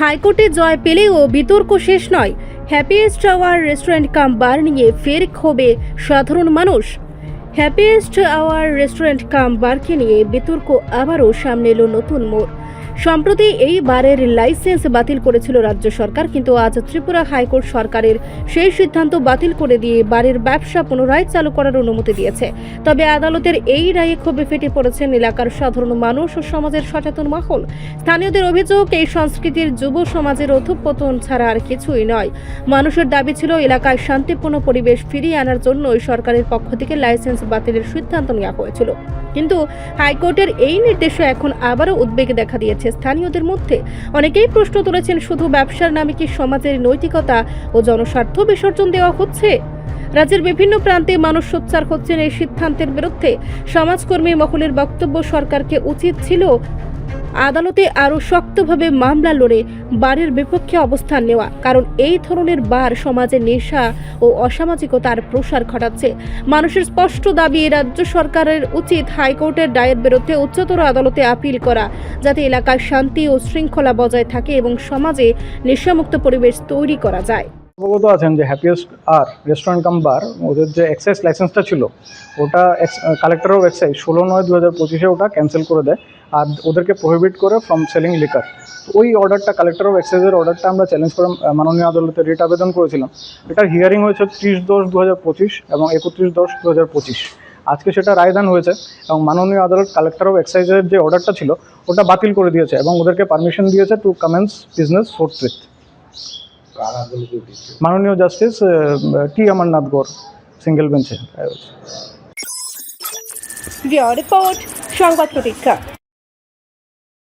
হাইকোর্টে জয় পেলেও বিতর্ক শেষ নয়। Happiest hour restaurant cum bar নিয়ে ফের ক্ষোভে সাধারণ মানুষ। হ্যাপিয়েস্ট আওয়ার রেস্টুরেন্ট কাম বারকে নিয়ে বিতর্ক আবারও সামনে এলো নতুন মোড়। সম্প্রতি এই বারের লাইসেন্স বাতিল করেছিল রাজ্য সরকার, কিন্তু আজ ত্রিপুরা হাইকোর্ট সরকারের সেই সিদ্ধান্ত বাতিল করে দিয়ে বারের ব্যবসা পুনরায় চালু করার অনুমতি দিয়েছে। তবে আদালতের এই রায়ে ক্ষোভে ফেটে পড়েছেন এলাকার সাধারণ মানুষ ও সমাজের সচেতন মহল। স্থানীয়দের অভিযোগ, এই সংস্কৃতির যুব সমাজের অধঃপতন ছাড়া আর কিছুই নয়। মানুষের দাবি ছিল, এলাকায় শান্তিপূর্ণ পরিবেশ ফিরিয়ে আনার জন্যই সরকারের পক্ষ থেকে লাইসেন্স বাতিলের সিদ্ধান্ত নেওয়া হয়েছিল। কিন্তু হাইকোর্টের এই নির্দেশে এখন আবারও উদ্বেগ দেখা দিয়েছে। স্থানীয়দের মধ্যে অনেকেই প্রশ্ন তুলেছেন, শুধু ব্যবসার নামে কি সমাজের নৈতিকতা ও জনস্বার্থ বিসর্জন দেওয়া হচ্ছে? রাজ্যের বিভিন্ন প্রান্তে মানুষ সোচ্চার হচ্ছেন এই সিদ্ধান্তের বিরুদ্ধে। সমাজকর্মী মহলের বক্তব্য সরকারকে উচিত ছিল আদালতে আরও শক্তভাবে মামলা লড়ে বারের বিপক্ষে অবস্থান নেওয়া, কারণ এই ধরনের বার সমাজে নেশা ও অসামাজিকতার প্রসার ঘটাচ্ছে। মানুষের স্পষ্ট দাবি, রাজ্য সরকারের উচিত হাইকোর্টের রায়ের বিরুদ্ধে উচ্চতর আদালতে আপিল করা, যাতে এলাকায় শান্তি ও শৃঙ্খলা বজায় থাকে এবং সমাজে নেশামুক্ত পরিবেশ তৈরি করা যায়। অবগত আছেন যে হ্যাপিয়েস্ট আর রেস্টুরেন্ট কাম বার ওদের যে এক্সাইজ লাইসেন্সটা ছিল, ওটা কালেক্টর অফ এক্সাইজ ষোলো নয় দু হাজার পঁচিশে ওটা ক্যান্সেল করে দেয়, আর ওদেরকে প্রহিবিট করে ফ্রম সেলিং লিকার ওই অর্ডারটা কালেক্টর অফ এক্সাইজের অর্ডারটা আমরা চ্যালেঞ্জ করে মাননীয় আদালতে রিট আবেদন করেছিলাম। এটার হিয়ারিং হয়েছে ত্রিশ দশ দু হাজার পঁচিশ এবং একত্রিশ দশ দু হাজার পঁচিশ। আজকে সেটা রায়দান হয়েছে এবং মাননীয় আদালত কালেক্টর অফ এক্সাইজের যে অর্ডারটা ছিল, ওটা বাতিল করে দিয়েছে এবং ওদেরকে পারমিশন দিয়েছে টু কামেন্স বিজনেস ফোর্থ মাননীয় justice T Amarnath Gour single বেঞ্চে রিপোর্ট সংবাদ প্রতীক্ষা